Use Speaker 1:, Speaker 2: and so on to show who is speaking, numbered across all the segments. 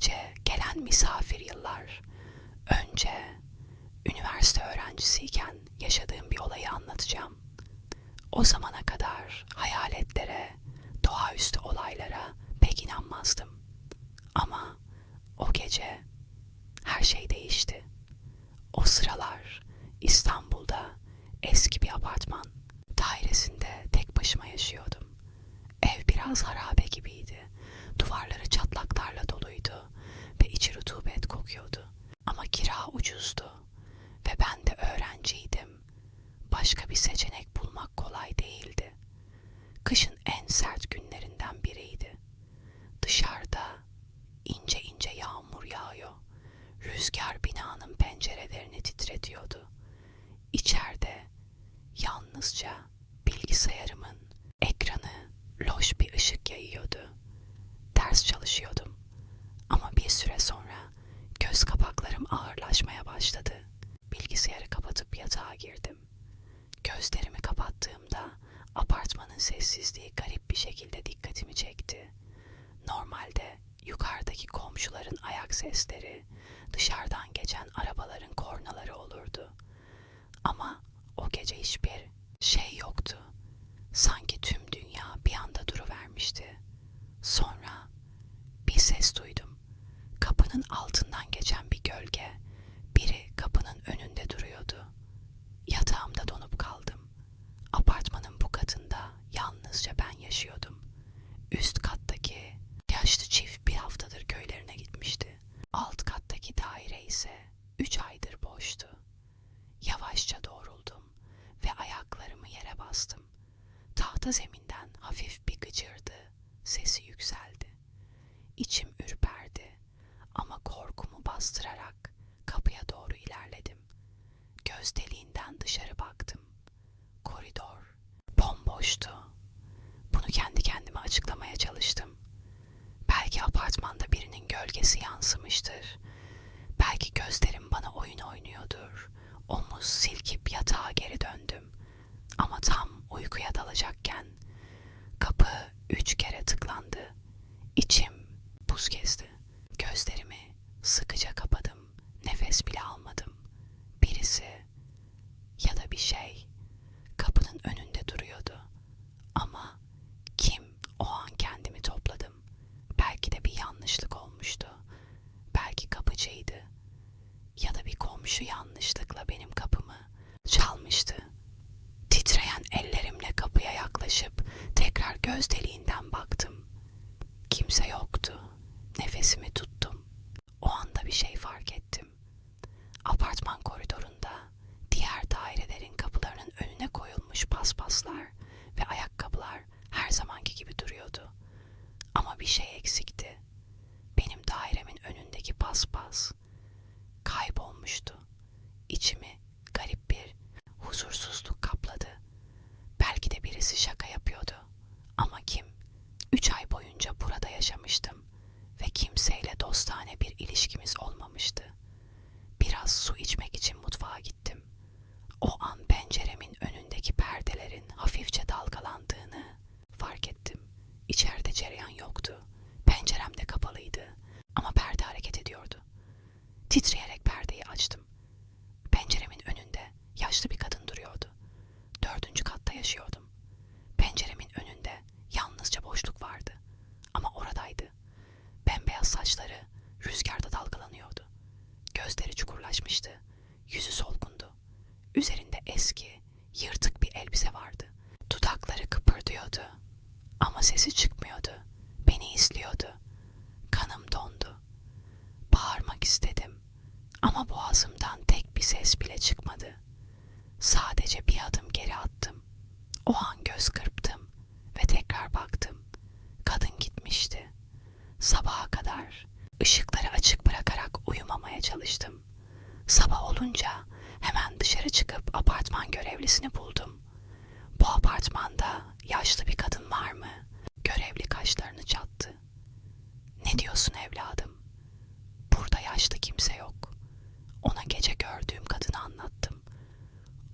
Speaker 1: gece gelen misafir yıllar. Önce üniversite öğrencisiyken yaşadığım bir olayı anlatacağım. O zamana kadar hayaletlere, doğaüstü olaylara pek inanmazdım. Ama o gece her şey değişti. O sıralar İstanbul'da eski bir apartman dairesinde tek başıma yaşıyordum. Ev biraz harabe rutubet kokuyordu. Ama kira ucuzdu ve ben de öğrenciydim. Başka bir seçenek bulmak kolay değildi. Kışın en sert günlerinden biriydi. Dışarıda ince ince yağmur yağıyor. Rüzgar binanın pencerelerini titretiyordu. İçeride yalnızca bilgisayarımın ekranı loş bir ışık yayıyordu. Ders çalışıyordum. Ama bir süre sonra göz kapaklarım ağırlaşmaya başladı. Bilgisayarı kapatıp yatağa girdim. Gözlerimi kapattığımda apartmanın sessizliği garip bir şekilde dikkatimi çekti. Normalde yukarıdaki komşuların ayak sesleri, dışarıdan geçen arabaların kornaları olurdu. Ama o gece hiçbir şey yoktu. Sanki tüm dünya bir anda duruvermişti. Sonra bir ses duydum. Kapının altından geçen bir gölge. Biri kapının önünde duruyordu. Yatağımda donup kaldım. Apartmanın bu katında yalnızca ben yaşıyordum. Üst kattaki yaşlı çift bir haftadır köylerine gitmişti. Alt kattaki daire ise üç aydır boştu. Yavaşça doğruldum ve ayaklarımı yere bastım. Tahta zeminden hafif bir gıcırdı. Sesi yükseldi. İçim ürperdi ama korkumu bastırarak kapıya doğru ilerledim. Göz deliğinden dışarı baktım. Koridor bomboştu. Bunu kendi kendime açıklamaya çalıştım. Belki apartmanda birinin gölgesi yansımıştır. Belki gözlerim bana oyun oynuyordur. Omuz silkip yatağa geri döndüm. Ama tam uykuya dalacakken kapı üç kere tıklandı. İçim buz gezdi. Gözlerimi sıkıca kapadım. Nefes bile almadım. Birisi ya da bir şey kapının önünde duruyordu. Ama kim o an kendimi topladım. Belki de bir yanlışlık olmuştu. Belki kapıcıydı. Ya da bir komşu yanlışlıkla benim kapımı çalmıştı. Titreyen ellerimle kapıya yaklaşıp tekrar göz deliğinden baktım. Kimse yoktu. Nefesimi tuttum. O anda bir şey fark ettim. Apartman koridorunda diğer dairelerin kapılarının önüne koyulmuş paspaslar ve ayakkabılar her zamanki gibi duruyordu. Ama bir şey eksikti. Benim dairemin önündeki paspas kaybolmuştu. İçimi garip bir huzursuzluk kapladı. Belki de birisi şaka yapıyordu. Ama kim? Üç ay boyunca burada yaşamıştım kimseyle dostane bir ilişkimiz olmamıştı. Biraz su içmek için mutfağa gittim. O an penceremin önündeki perdelerin hafifçe dalgalandığını fark ettim. İçeride cereyan yoktu. Pencerem de kapalıydı ama perde hareket ediyordu. Titreyerek perdeyi açtım. Penceremin önünde yaşlı bir kadın duruyordu. Dördüncü katta yaşıyordum. Penceremin önünde yalnızca boşluk vardı. Ama oradaydı. Bembeyaz saçları rüzgarda dalgalanıyordu. Çukurlaşmıştı. Yüzü solgundu. Üzerinde eski, yırtık bir elbise vardı. Dudakları kıpırdıyordu. Ama sesi çıkmıyordu. Beni izliyordu. Kanım dondu. Bağırmak istedim. Ama boğazımdan tek bir ses bile çıkmadı. Sadece bir adım geri attım. O an göz kırptım ve tekrar baktım. Kadın gitmişti. Sabaha kadar ışıkları açık bırakarak uyumamaya çalıştım. Sabah olunca hemen dışarı çıkıp apartman görevlisini buldum. Bu apartmanda yaşlı bir kadın var mı? Görevli kaşlarını çattı. Ne diyorsun evladım? Burada yaşlı kimse yok. Ona gece gördüğüm kadını anlattım.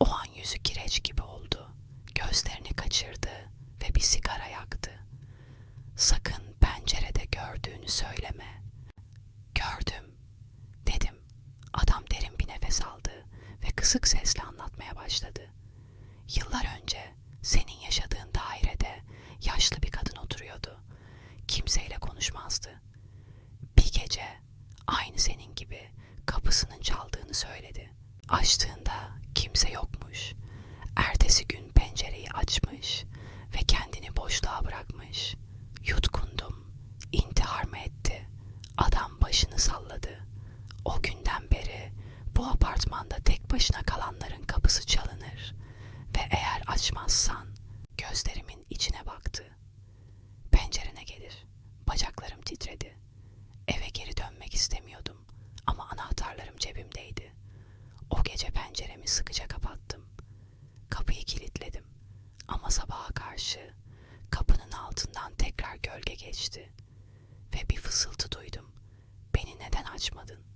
Speaker 1: O an yüzü kireç gibi oldu. Gözlerini kaçırdı ve bir sigara yaktı. Sakın pencerede gördüğünü söyleme. Kısık sesle anlatmaya başladı. Yıllar önce senin yaşadığın dairede yaşlı bir kadın oturuyordu. Kimseyle konuşmazdı. Bir gece aynı senin gibi kapısının çaldığını söyledi. Açtığında kimse yokmuş. Ertesi gün pencereyi açmış ve kendini boşluğa bırakmış. Yutkundum. İntihar mı etti? Adam başını salladı. O günden beri bu apartmanda tek başına kalanların kapısı çalınır ve eğer açmazsan gözlerimin içine baktı. Pencerene gelir. Bacaklarım titredi. Eve geri dönmek istemiyordum ama anahtarlarım cebimdeydi. O gece penceremi sıkıca kapattım. Kapıyı kilitledim ama sabaha karşı kapının altından tekrar gölge geçti ve bir fısıltı duydum. Beni neden açmadın?